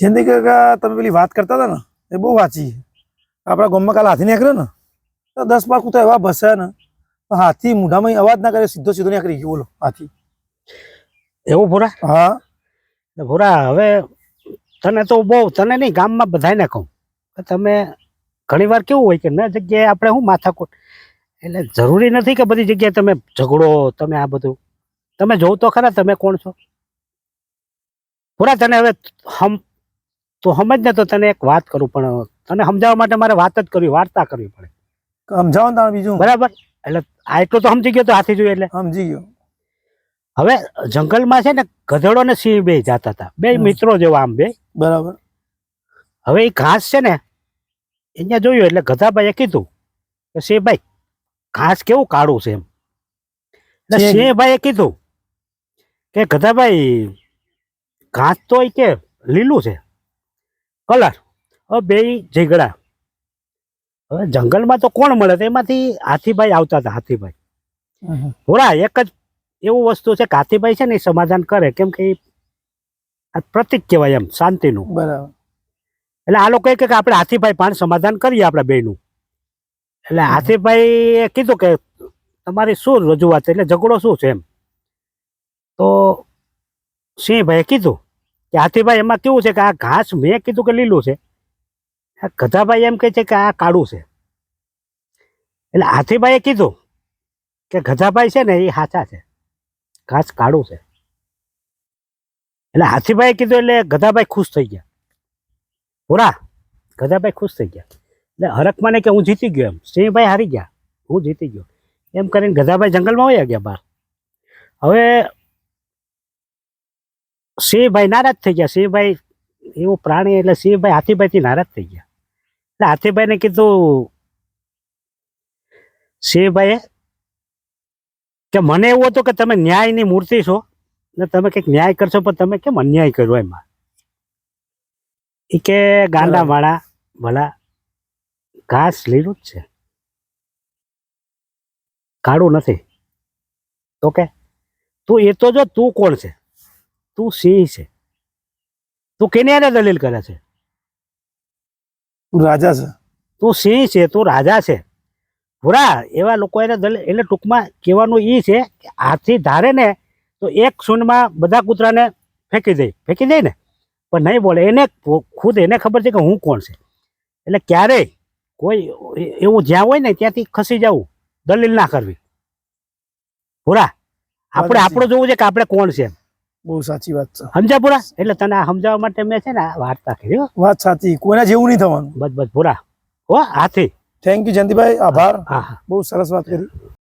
જેની કાકા તમે પેલી વાત કરતા હતા ને એ બહુ વાંચી આપણા ગામમાં કાલે હાથી નીકળ્યો ને તો દસ બાર તો એવા ભસ્યા ને હાથી મોઢામાં અવાજ ના કરે સીધો સીધો નીકળી ગયો બોલો હાથી. એવું ભૂરા? હા. ભોરા ભૂરા હવે તને તો બહુ તને નહીં ગામમાં બધાને કહું તમે ઘણી વાર કેવું હોય કે ન જગ્યાએ આપણે શું માથાકૂટ? એટલે જરૂરી નથી કે બધી જગ્યાએ તમે ઝઘડો તમે આ બધું. તમે જોવ તો ખરા તમે કોણ છો? પૂરા તને હવે હમ તું સમજ ને તો તને એક વાત કરું પણ તને સમજાવવા માટે મારે વાત જ કરવી વાર્તા કરવી પડે. સમજાવો ને બીજું. બરાબર? એટલે આ એટલું તો સમજી ગયો તો હાથી જોયું એટલે. સમજી ગયો. હવે જંગલમાં છે ને ગધેડો ને સિંહ બે જાતા હતા. બે મિત્રો જેવા આમ બે. બરાબર. હવે એ ઘાસ છે ને અહીંયા જોયું એટલે ગધાભાઈએ કીધું કે સિંહભાઈ ઘાસ કેવું કાળું છે એમ. એટલે સિંહભાઈએ કીધું કે ગધાભાઈ ઘાસ તો એ કે લીલું છે. કલર. હવે બે ઝીગડા. હવે જંગલમાં તો કોણ મળે તો એમાંથી હાથીભાઈ આવતા હતા હાથીભાઈ. થોડા એક જ એવું વસ્તુ છે કે હાથીભાઈ છે ને એ સમાધાન કરે કેમ કે આ પ્રતિક કહેવાય એમ શાંતિનું. બરાબર. એટલે આ લોકો કે આપણે હાથીભાઈ પાણ સમાધાન કરીએ આપણા બેનું એટલે હાથીભાઈ કીધું કે તમારી શું રજૂઆત છે? એટલે ઝઘડો શું છે એમ? તો સિંહભાઈએ કીધું કે હાથીભાઈ, એમાં કેવું છે કે આ ઘાસ મેં કીધું કે લીલું છે? આ ગધાભાઈ એમ કહે છે કે આ કાળું છે. એટલે હાથીભાઈએ કીધું કે ગધાભાઈ છે ને એ સાચા છે. ઘાસ કાળું છે. એટલે હાથીભાઈએ કીધું એટલે ગધાભાઈ ખુશ થઈ ગયા. પૂરા ગધાભાઈ ખુશ થઈ ગયા. એટલે હરખ માને કે હું જીતી ગયો એમ. સિંહભાઈ હારી ગયા. હું જીતી ગયો. એમ કરીને ગધાભાઈ જંગલમાં વયા ગયા બહાર. હવે સિંહભાઈ નારાજ થઈ ગયા. સિંહભાઈ એવું પ્રાણી એટલે સિંહભાઈ હાથીભાઈથી નારાજ થઈ ગયા. એટલે હાથીભાઈને કીધું સિંહભાઈએ કે મને એવું હતું કે તમે ન્યાયની મૂર્તિ છો ને તમે કંઈક ન્યાય કરશો, પણ તમે કેમ અન્યાય કર્યો એમાં? એ કે ગાંડા વાળા ભલા, ઘાસ લીલું જ છે. કાળું નથી. ઓકે તું એ તો જો, તું કોણ છે? તું સિંહ છે. તું કેને આને દલીલ કરે છે? તું રાજા છે. તું સિંહ છે તું રાજા છે. ભૂરા એવા લોકો એને દલીલ એટલે ટૂંકમાં કહેવાનું એ છે કે હાથી ધારે ને તો એક સૂંઢમાં બધા કૂતરાને ફેંકી દે ફેંકી દે ને. પણ નહીં બોલે એને ખુદ એને ખબર છે કે હું કોણ છે. એટલે ક્યારેય કોઈ એવું જ્યાં હોય ને ત્યાંથી ખસી જવું દલીલ ના કરવી. ભૂરા આપણે આપણું જોવું છે કે આપણે કોણ છે એમ. બહુ સાચી વાત છે. સમજ્યા ભૂરા એટલે તને સમજાવવા માટે મેં છે ને વાર્તા કરી હો. વાત સાચી. કોઈના જેવું નહીં થવાનું. બસ બસ પૂરા હો હાથી. Thank you Jayantibhai. આભાર. હા હા. બહુ સરસ વાત કરી.